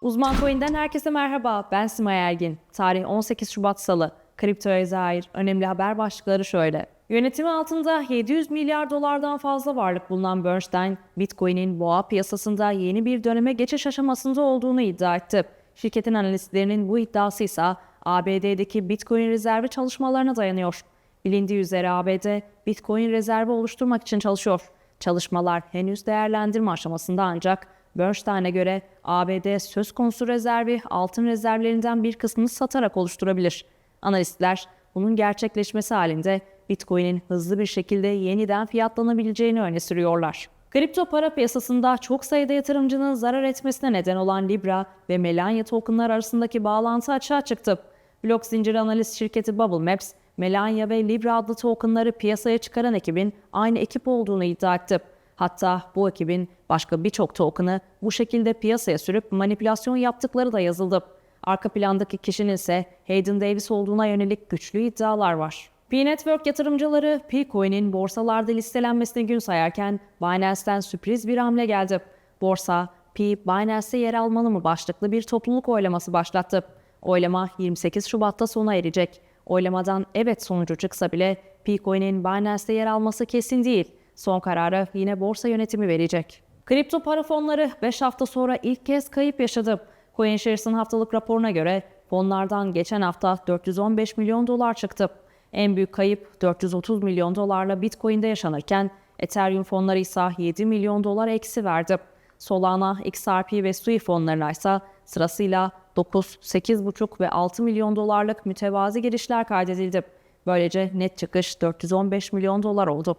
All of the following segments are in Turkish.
Uzman Coin'den herkese merhaba. Ben Simay Ergin. Tarih 18 Şubat Salı. Kriptoya dair önemli haber başlıkları şöyle. Yönetimi altında 700 milyar dolardan fazla varlık bulunan Bernstein, Bitcoin'in boğa piyasasında yeni bir döneme geçiş aşamasında olduğunu iddia etti. Şirketin analistlerinin bu iddiası ise ABD'deki Bitcoin rezervi çalışmalarına dayanıyor. Bilindiği üzere ABD, Bitcoin rezervi oluşturmak için çalışıyor. Çalışmalar henüz değerlendirme aşamasında ancak Bernstein'e göre ABD söz konusu rezervi altın rezervlerinden bir kısmını satarak oluşturabilir. Analistler bunun gerçekleşmesi halinde Bitcoin'in hızlı bir şekilde yeniden fiyatlanabileceğini öne sürüyorlar. Kripto para piyasasında çok sayıda yatırımcının zarar etmesine neden olan Libra ve Melania tokenlar arasındaki bağlantı açığa çıktı. Blok zinciri analiz şirketi Bubble Maps, Melania ve Libra adlı tokenları piyasaya çıkaran ekibin aynı ekip olduğunu iddia etti. Hatta bu ekibin başka birçok token'ı bu şekilde piyasaya sürüp manipülasyon yaptıkları da yazıldı. Arka plandaki kişinin ise Hayden Davis olduğuna yönelik güçlü iddialar var. P-Network yatırımcıları P-Coin'in borsalarda listelenmesine gün sayarken Binance'ten sürpriz bir hamle geldi. Borsa, P, Binance'te yer almalı mı başlıklı bir topluluk oylaması başlattı. Oylama 28 Şubat'ta sona erecek. Oylamadan evet sonucu çıksa bile P-Coin'in Binance'te yer alması kesin değil. Son kararı yine borsa yönetimi verecek. Kripto para fonları 5 hafta sonra ilk kez kayıp yaşadı. CoinShares'ın haftalık raporuna göre fonlardan geçen hafta 415 milyon dolar çıktı. En büyük kayıp 430 milyon dolarla Bitcoin'de yaşanırken Ethereum fonları ise 7 milyon dolar eksi verdi. Solana, XRP ve Sui fonlarına ise sırasıyla 9, 8,5 ve 6 milyon dolarlık mütevazi girişler kaydedildi. Böylece net çıkış 415 milyon dolar oldu.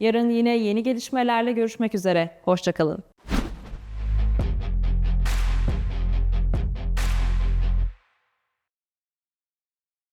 Yarın yine yeni gelişmelerle görüşmek üzere. Hoşçakalın.